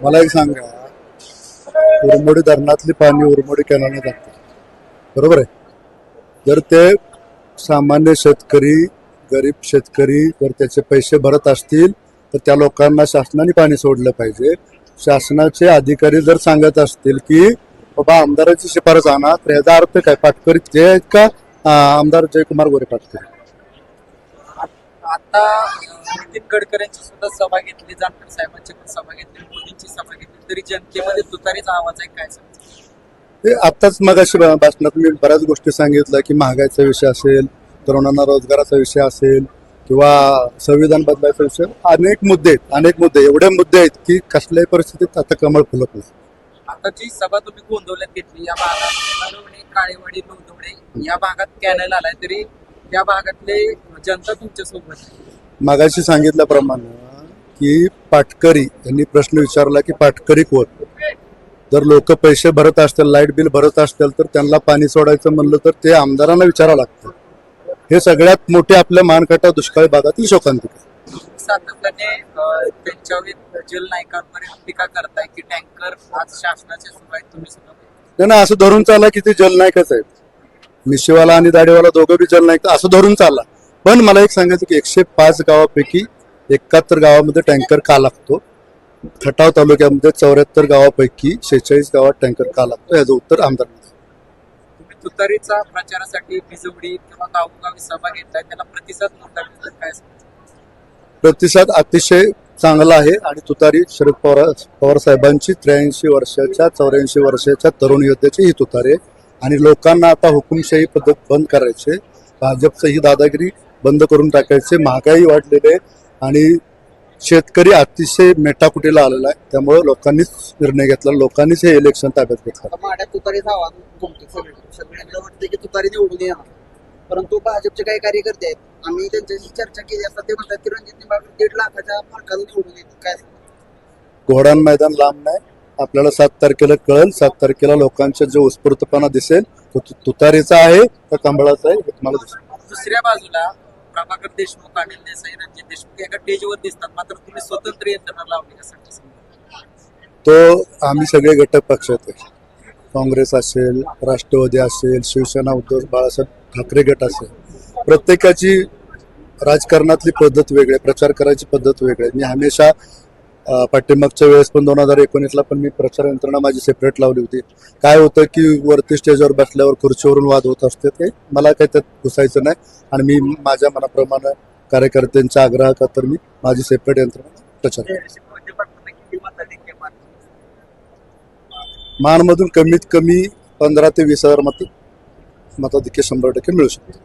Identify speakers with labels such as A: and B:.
A: मला एक सांगा. उरमोडी धरणातली पाणी उरमोडी कॅनलने जातात बरोबर आहे? जर ते सामान्य शेतकरी गरीब शेतकरी जर त्याचे पैसे भरत असतील तर त्या लोकांना शासनाने पाणी सोडलं पाहिजे. शासनाचे अधिकारी जर सांगत असतील की बाबा आमदाराची शिफारस आणा तर याचा अर्थ काय? पाटकरी ते आहेत का? आमदार जयकुमार गोरे पाटकरी.
B: आता नितीन गडकरींची सुद्धा सभा घेतली जानकर साहेबांची पण सभा घेतली मोदींची सभा घेतली तरी जनतेमध्ये तुतारीचा आवाज आहे काय समजतं?
A: ते आत्ताच मगाशी भाषणात मी बऱ्याच गोष्टी सांगितल्या की महागाईचा विषय असेल तरुणांना रोजगाराचा विषय असेल किंवा संविधान बदलायचा विषय अनेक मुद्दे आहेत अनेक मुद्दे एवढे मुद्दे आहेत की कसल्याही परिस्थितीत आता कमळ फुलत नाही
B: आता जी सभा तुम्ही गोंदवल्यात घेतली या भागात काळेवाडी लोंढवणे या भागात कॅनल आलाय तरी त्या भागातले जनता तुमच्यासोबत.
A: मगाशी सांगितल्याप्रमाणे की पाटकरी यांनी प्रश्न विचारला की पाटकरी कोण? जर लोक पैसे भरत असतील लाइट बिल भरत असतील तर त्यांना पाणी सोडायचं म्हणलं तर ते आमदारांना विचारावं लागतं. हे सगळ्यात मोठे आपल्या मानखटा दुष्काळी भागातील शोकांतिका
B: सातत्याने त्यांच्यावर जल नायकांवर टीका करताय की टँकर आज तुम्ही सुद्धा
A: त्यांना असं धरून चालला की ते जलनायकच आहेत. मिशीवाला आणि दाढीवाला दोघं बी जलनायक असं धरून चालला पण मला एक सांगायचं की एकशे पाच गावापैकी एकाहत्तर गावामध्ये टँकर का लागतो? खटाव तालुक्यामध्ये चौऱ्याहत्तर गावापैकी शेहेचाळीस गावात टँकर का लागतो? याचं उत्तर आमदार
B: तुम्ही तुतारीचा प्रचारासाठी बिजवडी किंवा गावोगावी सभा घेताय त्याला प्रतिसाद मोठा मिळतो काय? सांगता?
A: प्रतिसाद अतिशय चांगला आहे आणि तुतारी शरद पवार पवार साहेबांची त्र्याऐंशी वर्षाच्या चौऱ्याऐंशी वर्षाच्या तरुण योद्ध्याची ही तुतारी आहे. आणि लोकांना आता हुकुमशाही पद्धत बंद करायचे भाजपचं ही दादागिरी बंद करून टाकायचे महागाई वाढलेली आहे आणि शेतकरी अतिशय मेटाकुटीला आलेला आहे. त्यामुळे लोकांनीच निर्णय घेतला लोकांनीच हे इलेक्शन ताब्यात घेतलं.
C: परंतु भाजपचे काही कार्यकर्ते आहेत. आम्ही त्यांच्याशी चर्चा केली असता ते म्हणतात की रणजित निंबाळकर दीड लाखाच्या फरकाने निवडून येतील. काय?
A: घोडान मैदान लांब नाही. आपल्याला सात तारखेला कळेल सात तारखेला लोकांचा जो उत्स्फूर्तपणा दिसेल तो तुतारीचा आहे का कंबळाचा आहे हे तुम्हाला दिसेल.
B: दुसऱ्या बाजूला प्रभाकर देशमुख अनिल देसाई रणजित देशमुख एका टेजवर दिसतात. मात्र तुम्ही स्वतंत्र यंत्रणा लावली यासाठी
A: तो आम्ही सगळे घटक पक्ष होते काँग्रेस असेल राष्ट्रवादी असेल शिवसेना उद्धव बाळासाहेब ठाकरे गट असेल. प्रत्येकाची राजकारणातली पद्धत वेगळी प्रचार करायची पद्धत वेगळी मी हमेशा पाठीमागच्या वेळेस पण दोन हजार एकोणीसला पण मी प्रचार यंत्रणा माझी सेपरेट लावली होती. काय होतं की वरती स्टेजवर बसल्यावर खुर्चीवरून वाद होत असते ते मला काही त्यात घुसायचं नाही. आणि मी माझ्या मनाप्रमाणे कार्यकर्त्यांच्या आग्रह तर मी माझी सेपरेट यंत्रणा प्रचार मानमधून कमीत कमी पंधरा ते वीस हजार मत मताधिक्य शंभर टक्के मिळू शकते.